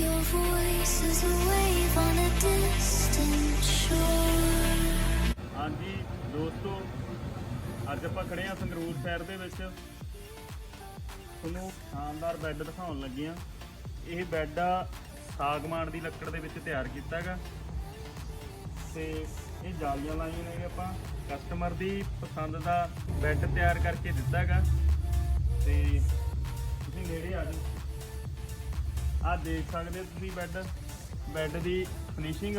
Your voice is a wave on a distant shore. ਹਾਂਜੀ, ਦੋਸਤੋ, ਅੱਜ ਆਪਾਂ ਖੜੇ ਆ ਸੰਗਰੂਰ ਸ਼ਹਿਰ ਦੇ ਵਿੱਚ। ਤੁਹਾਨੂੰ ਸ਼ਾਨਦਾਰ ਬੈੱਡ ਦਿਖਾਉਣ ਲੱਗੇ ਆ ਇਹ ਬੈੱਡ ਸਾਗਮਾਨ ਦੀ ਲੱਕੜ ਦੇ ਵਿੱਚ ਤਿਆਰ ਕੀਤਾ ਹੈਗਾ। ਤੇ ਇਹ ਜਾਲੀਆਂ ਲਾਈਆਂ ਨੇ ਆਪਾਂ। ਕਸਟਮਰ ਦੀ ਪਸੰਦ ਦਾ ਬੈੱਡ ਤਿਆਰ ਕਰਕੇ ਦਿੱਤਾ ਹੈਗਾ। ਤੇ ਤੁਸੀਂ ਨੇੜੇ ਆ ਜਾਓ। ਆ ਦੇਖ ਸਕਦੇ ਹੋ ਤੁਸੀਂ ਬੈੱਡ ਬੈੱਡ ਦੀ ਫਿਨਿਸ਼ਿੰਗ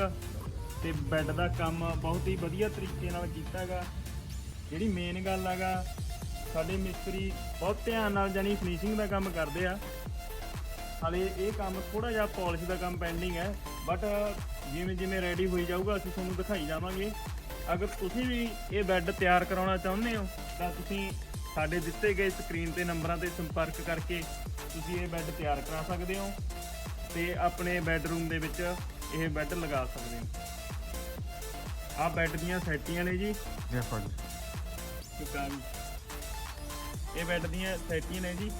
ਤੇ ਬੈੱਡ ਦਾ ਕੰਮ ਬਹੁਤ ਹੀ ਵਧੀਆ ਤਰੀਕੇ ਨਾਲ ਕੀਤਾ ਹੈਗਾ। ਜਿਹੜੀ ਮੇਨ ਗੱਲ ਹੈਗਾ, ਸਾਡੇ ਮਿਸਤਰੀ ਬਹੁਤ ਧਿਆਨ ਨਾਲ ਜਾਨੀ ਫਿਨਿਸ਼ਿੰਗ ਦਾ ਕੰਮ ਕਰਦੇ ਆ। ਹਾਲੇ ਇਹ ਕੰਮ ਥੋੜਾ ਜਿਹਾ ਪਾਲਿਸ਼ ਦਾ ਕੰਮ ਪੈਂਡਿੰਗ ਹੈ ਬਟ ਜਿਵੇਂ ਜਿਵੇਂ ਰੈਡੀ ਹੋਈ ਜਾਊਗਾ, ਅਸੀਂ ਤੁਹਾਨੂੰ ਦਿਖਾਈ ਜਾਵਾਂਗੇ। ਅਗਰ ਤੁਸੀਂ ਵੀ ਇਹ ਬੈੱਡ ਤਿਆਰ ਕਰਾਉਣਾ ਚਾਹੁੰਦੇ ਹੋ, ਤਾਂ ਤੁਸੀਂ ਸਾਡੇ ਦਿੱਤੇ ਗਏ ਸਕਰੀਨ ਤੇ ਨੰਬਰਾਂ ਤੇ ਸੰਪਰਕ ਕਰਕੇ ਤੁਸੀਂ ਇਹ ਬੈੱਡ ਤਿਆਰ ਕਰਾ ਸਕਦੇ ਹੋ ਤੇ ਆਪਣੇ ਬੈੱਡਰੂਮ ਦੇ ਵਿੱਚ ਇਹ ਬੈੱਡ ਲਗਾ ਸਕਦੇ ਹੋ। ਆਹ ਬੈੱਡ ਦੀਆਂ ਸੈਟੀਆਂ ਨੇ ਜੀ। ਜੀ ਜੀ। ਇਹ ਬੈੱਡ ਦੀਆਂ ਸੈਟੀਆਂ ਨੇ ਜੀ।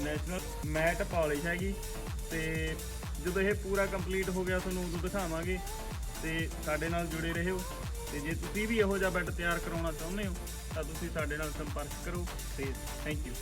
ਨੈਸ਼ਨਲ ਮੈਟ ਪਾਲਿਸ਼ ਹੈਗੀ ਤੇ ਜਦੋਂ ਇਹ ਪੂਰਾ ਕੰਪਲੀਟ ਹੋ ਗਿਆ ਤੁਹਾਨੂੰ ਉਦੋਂ ਦਿਖਾਵਾਂਗੇ ਤੇ ਸਾਡੇ ਨਾਲ ਜੁੜੇ ਰਹੋ। ਤੇ ਜੇ ਤੁਸੀਂ ਵੀ ਇਹੋ ਜਿਹਾ ਬੈੱਡ ਤਿਆਰ ਕਰਾਉਣਾ ਚਾਹੁੰਦੇ ਹੋ, ਤਾਂ ਤੁਸੀਂ ਸਾਡੇ ਨਾਲ ਸੰਪਰਕ ਕਰੋ ਤੇ ਥੈਂਕ ਯੂ